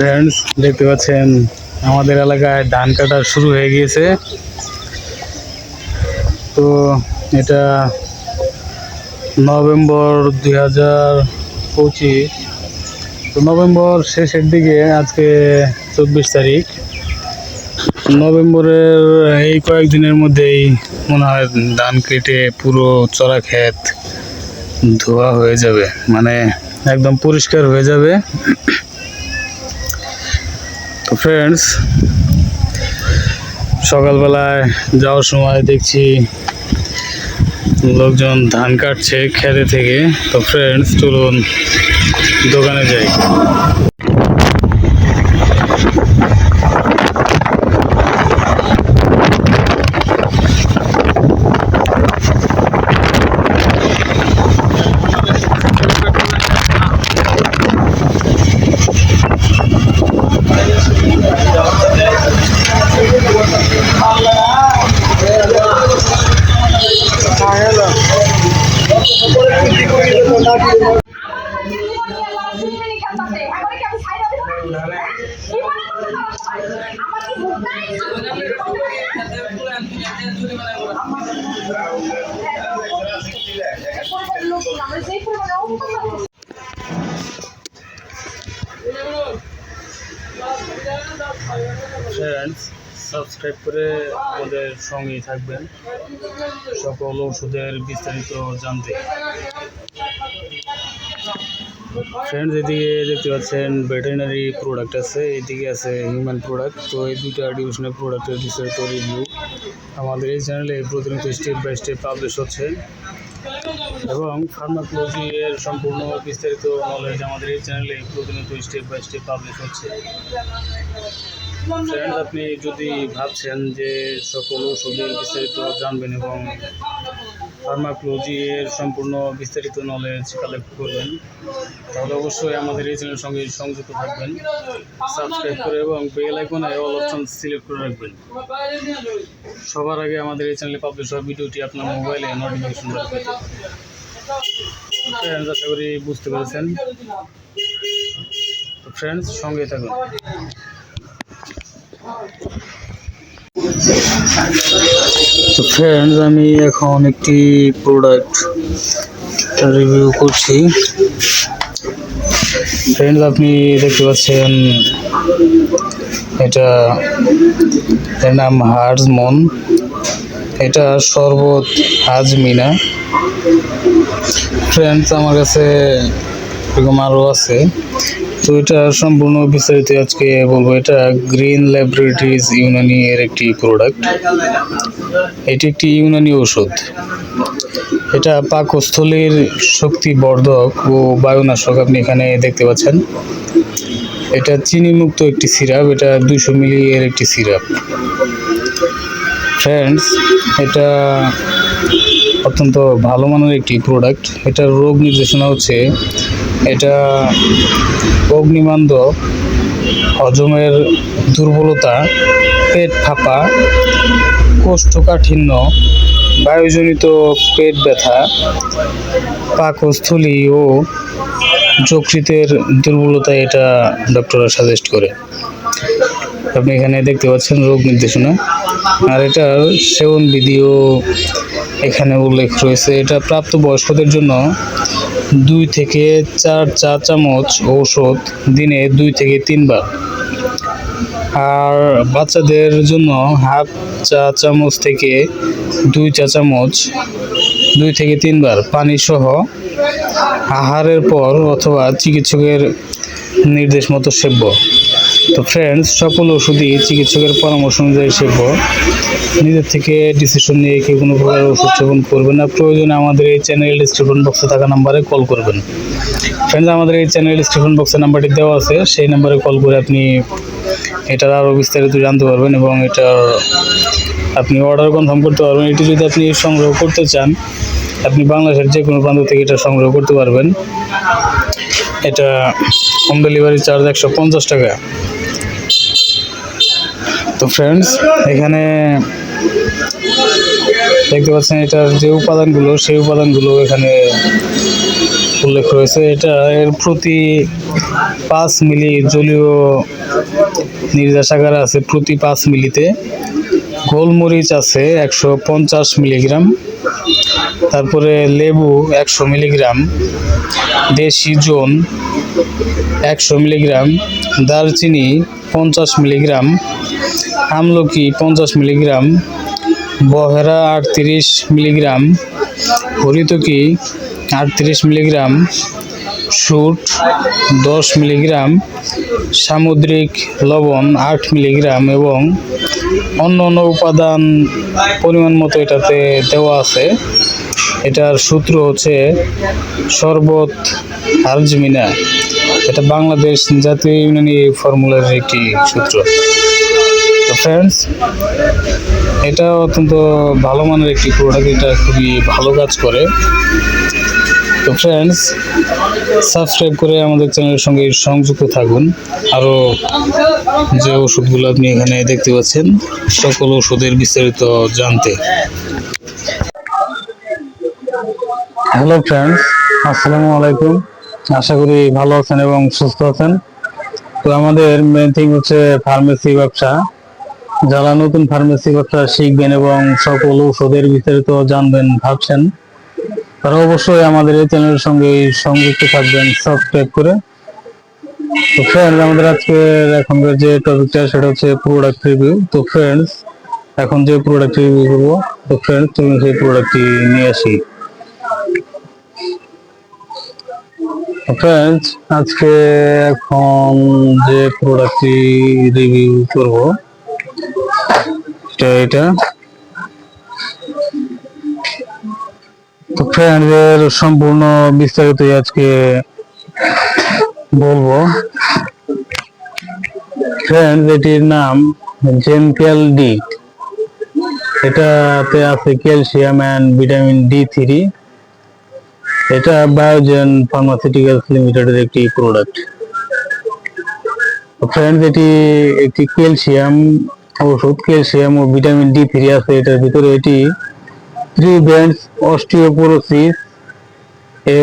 Friends দেখতে পাচ্ছেন, আমাদের এলাকায় ধান কাটা শুরু হয়ে গিয়েছে। তো এটা নভেম্বর দুই হাজার পঁচিশ। তো নভেম্বর শেষের দিকে, আজকে চব্বিশ তারিখ। নভেম্বরের এই কয়েকদিনের মধ্যেই মনে হয় ধান কেটে পুরো চড়া ক্ষেত ধোয়া হয়ে যাবে। মানে একদম পরিষ্কার হয়ে যাবে। তো ফ্রেন্ডস সকালবেলায় যাওয়ার সময় দেখছি লোকজন ধান কাটছে খেতে থেকে। তো ফ্রেন্ডস চলুন দোকানে যাই। ফ্রেন্ডস সাবস্ক্রাইব করে আমাদের সঙ্গে থাকবেন। সকল ওষুধের বিস্তারিত জানতে। ফ্রেন্ডস এদিকে দেখতে পাচ্ছেন ভেটেরিনারি প্রোডাক্ট আছে, এদিকে আছে হিউম্যান প্রোডাক্ট তো এই দুইটা ডিভিশনের প্রোডাক্টের বিস্তারিত রিভিউ আমাদের এই চ্যানেলে প্রতিনিয়ত স্টেপ বাই স্টেপ পাবলিশ হচ্ছে এবং ফার্মাকোলজি এর সম্পূর্ণ বিস্তারিত নলেজ আমাদের এই চ্যানেলে প্রতিনিয়ত স্টেপ বাই স্টেপ পাবলিশ হচ্ছে। আপনি যদি ভাবছেন যে সকল ওষুধের বিস্তারিত জানবেন এবং ফার্মাকোলজি এর সম্পূর্ণ বিস্তারিত নলেজ কালেক্ট করবেন। তাহলে অবশ্যই আমাদের এই চ্যানেলের সঙ্গে সংযুক্ত থাকবেন। সাবস্ক্রাইব করে এবং বেল আইকনে অল অপশন সিলেক্ট করে রাখবেন। সবার আগে আমাদের এই চ্যানেলে পাবলিশ হওয়া ভিডিওটি আপনার মোবাইলে নোটিফিকেশন ফ্রেন্ডস আশা করি বুঝতে পেরেছেন। তো ফ্রেন্ডস সঙ্গে থাকুন। তো ফ্রেন্ডস আমি এখন একটি প্রোডাক্ট রিভিউ করছি। ফ্রেন্ডস আপনি দেখতে পাচ্ছেন এটা এর নাম হার্জমন। এটা শরবত হাজমিনা। ফ্রেন্ডস আমার কাছে এরকম আরও আছে। তো এটা সম্পূর্ণ বিস্তারিত আজকে বলব। এটা গ্রিন ল্যাবরেটরিজ ইউনানি এর একটি প্রোডাক্ট এটি একটি ইউনানি ওষুধ এটা পাকস্থলীর শক্তি বর্ধক ও বায়ুনাশক আপনি এখানে দেখতে পাচ্ছেন। এটা চিনি মুক্ত একটি সিরাপ। এটা দুশো মিলি এর একটি সিরাপ। ফ্রেন্ডস এটা অত্যন্ত ভালো মানের একটি প্রোডাক্ট এটার রোগ নির্দেশনা হচ্ছে, এটা অগ্নিমান্দ হজমের দুর্বলতা, পেট ফাঁপা, কোষ্ঠকাঠিন্য, বায়ুজনিত পেট ব্যথা, পাকস্থলী ও যকৃতের দুর্বলতা এটা ডক্টররা সাজেস্ট করে। আপনি এখানে দেখতে পাচ্ছেন রোগ নির্দেশনা। আর এটার সেবন বিধিও এখানে উল্লেখ রয়েছে, এটা প্রাপ্ত বয়স্কদের জন্য দুই থেকে চার চা চামচ ঔষধ দিনে দুই থেকে তিনবার। আর বাচ্চাদের জন্য হাফ চা চামচ থেকে দুই চা চামচ দুই থেকে তিনবার পানি সহ আহারের পর অথবা চিকিৎসকের নির্দেশ মতো সেব্য। তো ফ্রেন্ডস সকল ওষুধই চিকিৎসকের পরামর্শ অনুযায়ী সেব্য নিজের থেকে ডিসিশন নিয়ে কেউ কোনো প্রকার ওষুধ সেবন করবেন না। প্রয়োজনে আমাদের এই চ্যানেল ডিসক্রিপশন বক্সে থাকা নাম্বারে কল করবেন। ফ্রেন্ডস আমাদের এই চ্যানেল ডিসক্রিপশন বক্সে নাম্বারটি দেওয়া আছে। সেই নাম্বারে কল করে আপনি এটার আরও বিস্তারিত জানতে পারবেন এবং এটার আপনি অর্ডার কনফার্ম করতে পারবেন। এটি যদি আপনি সংগ্রহ করতে চান, আপনি বাংলাদেশের যে কোনো প্রান্ত থেকে এটা সংগ্রহ করতে পারবেন। এটা হোম ডেলিভারি চার্জ একশো পঞ্চাশ টাকা। তো ফ্রেন্ডস এখানে দেখতে পাচ্ছেন এটার যে উপাদানগুলো, সেই উপাদানগুলো এখানে উল্লেখ রয়েছে। এটা এর প্রতি পাঁচ মিলি জলীয় নির্যাসাগার আছে প্রতি পাঁচ মিলিতে। গোলমরিচ আছে একশো পঞ্চাশ মিলিগ্রাম। তারপরে লেবু একশো মিলিগ্রাম। দেশি জোন একশো মিলিগ্রাম, দারচিনি পঞ্চাশ মিলিগ্রাম, আমলকি পঞ্চাশ মিলিগ্রাম, বহেরা আটত্রিশ মিলিগ্রাম, হরিতকি আটত্রিশ মিলিগ্রাম সুট দশ মিলিগ্রাম, সামুদ্রিক লবণ আট মিলিগ্রাম এবং অন্য অন্য উপাদান পরিমাণ মতো এটাতে দেওয়া আছে। এটার সূত্র হচ্ছে শরবত আলজমিনা এটা বাংলাদেশ জাতীয় ইউনানি ফর্মুলার একটি সূত্র। তো ফ্রেন্ডস এটা অত্যন্ত ভালো মানের একটি প্রোডাক্ট এটা খুবই ভালো কাজ করে। তো ফ্রেন্ডস সাবস্ক্রাইব করে আমাদের চ্যানেলের সঙ্গে সংযুক্ত থাকুন। আরও যে ওষুধগুলো আপনি এখানে দেখতে পাচ্ছেন, সকল ওষুধের বিস্তারিত জানতে। হ্যালো ফ্রেন্ডস আসসালামু আলাইকুম আশা করি ভালো আছেন এবং সুস্থ আছেন। তো আমাদের মেন থিং হচ্ছে ফার্মেসি ব্যবসা। যারা নতুন ফার্মেসি ব্যবসা শিখবেন এবং সকল ওষুধের বিস্তারিত জানবেন, ভাবছেন, তারা অবশ্যই আমাদের এই চ্যানেলের সঙ্গে সংযুক্ত থাকবেন সাবস্ক্রাইব করে। তো ফ্রেন্ডস আমাদের আজকের এখনকার যে টপিকটা সেটা হচ্ছে প্রোডাক্ট রিভিউ তো ফ্রেন্ডস এখন যে প্রোডাক্ট রিভিউ করব, তো ফ্রেন্ডস তুমি সেই প্রোডাক্টটি নিয়ে আসি। ফ্রেন্ডস আজকে এখন যে প্রোডাক্টটি রিভিউ করব এটা এটা। তো ফ্রেন্ডস এর সম্পূর্ণ বিস্তারিত আজকে বলব। ফ্রেন্ডস এটির নাম জেনকেল ডি এটাতে আছে calcium and vitamin D three এটা বায়োজেন ফার্মাসিউটিক্যালস লিমিটেডের একটি প্রোডাক্ট ফ্রেন্ডস এটি একটি ক্যালসিয়াম ওষুধ ক্যালসিয়াম ও ভিটামিন ডি থ্রি আছে। এটার ভিতরে এটি প্রিভেন্টস অস্টিওপোরোসিস এ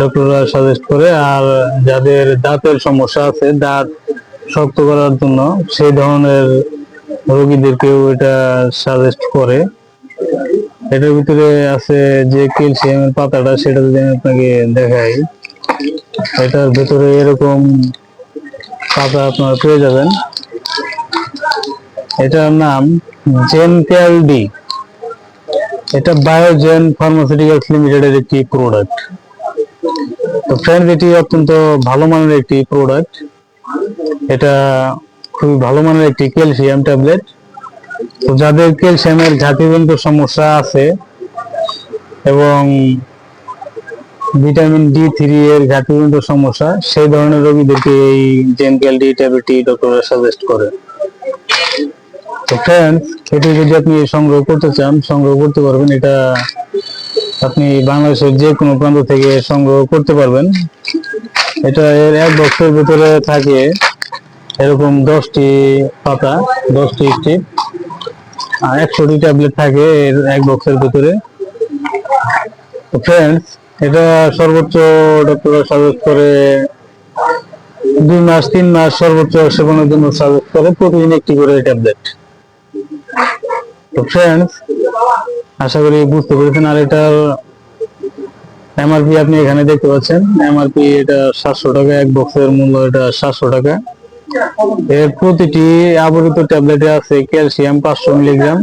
ডক্টররা সাজেস্ট করে, আর যাদের দাঁতের সমস্যা আছে, দাঁত শক্ত করার জন্য সেই ধরনের রোগীদেরকেও এটা সাজেস্ট করে। এটার ভিতরে আছে যে ক্যালসিয়ামের পাতাটা, সেটা যদি আমি আপনাকে দেখাই, এটার ভিতরে এরকম পাতা আপনারা পেয়ে যাবেন। এটার নাম জেনক্যাল ডি এটা বায়োজেন ফার্মাসিউটিক্যালস লিমিটেডের একটি প্রোডাক্ট তো ফ্রেন্ড এটি অত্যন্ত ভালো মানের একটি প্রোডাক্ট এটা খুবই ভালো মানের একটি ক্যালসিয়াম ট্যাবলেট তো যাদের ক্যালসিয়ামের ঘাটতিজনিত সমস্যা আছে এবং ভিটামিন ডি থ্রি এর ঘাটতিজনিত সমস্যা, সেই ধরনের রোগীদেরকে এই জেনক্যাল ডি ট্যাবলেটটি ডক্টররা সাজেস্ট করে। তো ফ্রেন্ডস এটি যদি আপনি সংগ্রহ করতে চান, সংগ্রহ করতে পারবেন। এটা আপনি বাংলাদেশের যে কোনো প্রান্ত থেকে সংগ্রহ করতে পারবেন। এটা এর এক বক্সের ভিতরে থাকে এরকম দশটি পাতা, দশটি স্টিপ। আর একশোটি ট্যাবলেট থাকে এক বক্সের ভিতরে। তো ফ্রেন্ডস এটা সর্বোচ্চ ডক্টররা সাজেস্ট করে, দুই মাস, তিন মাস সর্বোচ্চ সেবনের জন্য সাজেস্ট করে, প্রতিদিন একটি করে ট্যাবলেট তো ফ্রেন্ডস আশা করি বুঝতে পেরেছেন। আর এটার এমআরপি আপনি এখানে দেখতে পাচ্ছেন। এমআরপি এটা সাতশো টাকা, এক বক্সের মূল্য এটা সাতশো টাকা। এর প্রতিটি আবরিত ট্যাবলেটে আছে ক্যালসিয়াম পাঁচশো মিলিগ্রাম,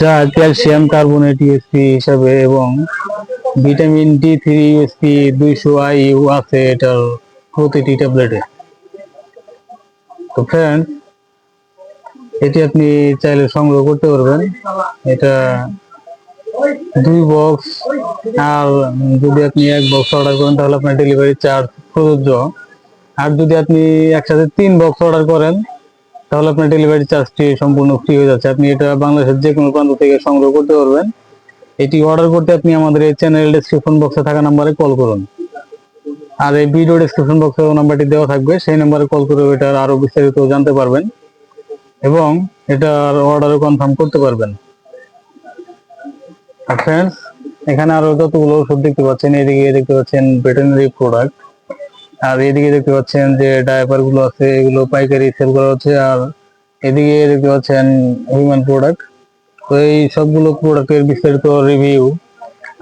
যা ক্যালসিয়াম কার্বনেট ইউএসপি হিসাবে এবং ভিটামিন ডি থ্রি ইউএসপি দুইশো আইইউ আছে এটার প্রতিটি ট্যাবলেটে। তো ফ্রেন্ড এটি আপনি চাইলে সংগ্রহ করতে পারবেন। এটা দুই বক্স আর যদি আপনি এক বক্স অর্ডার করেন তাহলে আপনার ডেলিভারি চার্জ প্রযোজ্য। আর যদি আপনি একসাথে তিন বক্স অর্ডার করেন, তাহলে আপনার ডেলিভারি চার্জটি সম্পূর্ণ ফ্রি হয়ে যাচ্ছে। আপনি এটা বাংলাদেশের যে কোনো প্রান্ত থেকে সংগ্রহ করতে পারবেন। এটি অর্ডার করতে আপনি আমাদের এই চ্যানেল ডেসক্রিপশন বক্সে থাকা নাম্বারে কল করুন। আর এই ভিডিও ডেসক্রিপশন বক্সে নাম্বারটি দেওয়া থাকবে, সেই নাম্বারে কল করে এটার আরও বিস্তারিত জানতে পারবেন এবং এটার অর্ডারও কনফার্ম করতে পারবেন। আর ফ্রেন্ডস এখানে আরও যতগুলো ওষুধ দেখতে পাচ্ছেন, এদিকে দেখতে পাচ্ছেন ভেটেরিনারি প্রোডাক্ট আর এদিকে দেখতে পাচ্ছেন যে ডায়াপারগুলো আছে, এগুলো পাইকারি সেল করা হচ্ছে। আর এদিকে দেখতে পাচ্ছেন হিউম্যান প্রোডাক্ট তো এই সবগুলো প্রোডাক্টের বিস্তারিত রিভিউ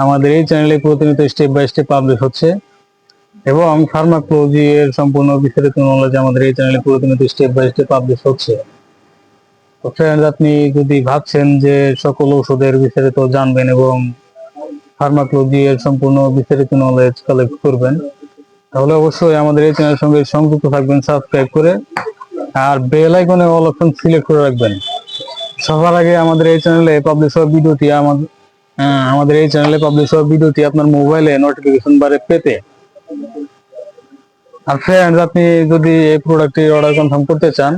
আমাদের এই চ্যানেলে প্রতিনিয়ত স্টেপ বাই স্টেপ পাবলিশ হচ্ছে। এবং ফার্মাকোলজি এর সম্পূর্ণ বিস্তারিত নলেজ আমাদের এই চ্যানেলে প্রতিনিয়ত স্টেপ বাই স্টেপ পাবলিশ হচ্ছে। তো ফ্রেন্ড আপনি যদি ভাবছেন যে সকল ওষুধের বিস্তারিত জানবেন এবং ফার্মাকোলজি এর সম্পূর্ণ বিস্তারিত নলেজ কালেক্ট করবেন তাহলে অবশ্যই আমাদের এই চ্যানেলের সঙ্গে সংযুক্ত থাকবেন সাবস্ক্রাইব করে, আর বেল আইকনে অল অপশন সিলেক্ট করে রাখবেন। সবার আগে আমাদের এই চ্যানেলে পাবলিশ হওয়া ভিডিওটি আমাদের আমাদের এই চ্যানেলে পাবলিশ হওয়া ভিডিওটি আপনার মোবাইলে নোটিফিকেশন বারে পেতে। আর ফ্রেন্ডস আপনি যদি এই প্রোডাক্টটি অর্ডার কনফার্ম করতে চান,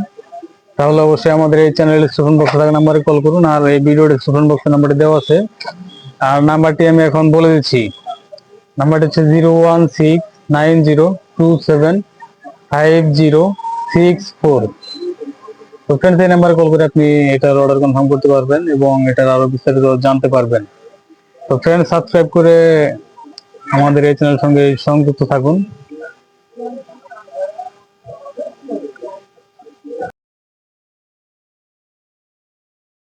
তাহলে অবশ্যই আমাদের এই চ্যানেলের ডিসক্রিপশন বক্সে থাকা নাম্বারে কল করুন, আর এই ভিডিও ডিসক্রিপশন বক্সে নাম্বারটি দেওয়া আছে। আর নাম্বারটি আমি এখন বলে দিচ্ছি। নাম্বারটি হচ্ছে zero one six nine zero two seven five zero six four. তো ফ্রেন্ডস এই নাম্বারে কল করে আপনি এটার অর্ডার কনফার্ম করতে পারবেন এবং এটার আরও বিস্তারিত জানতে পারবেন। তো ফ্রেন্ড সাবস্ক্রাইব করে আমাদের এই চ্যানেল সঙ্গে সংযুক্ত থাকুন।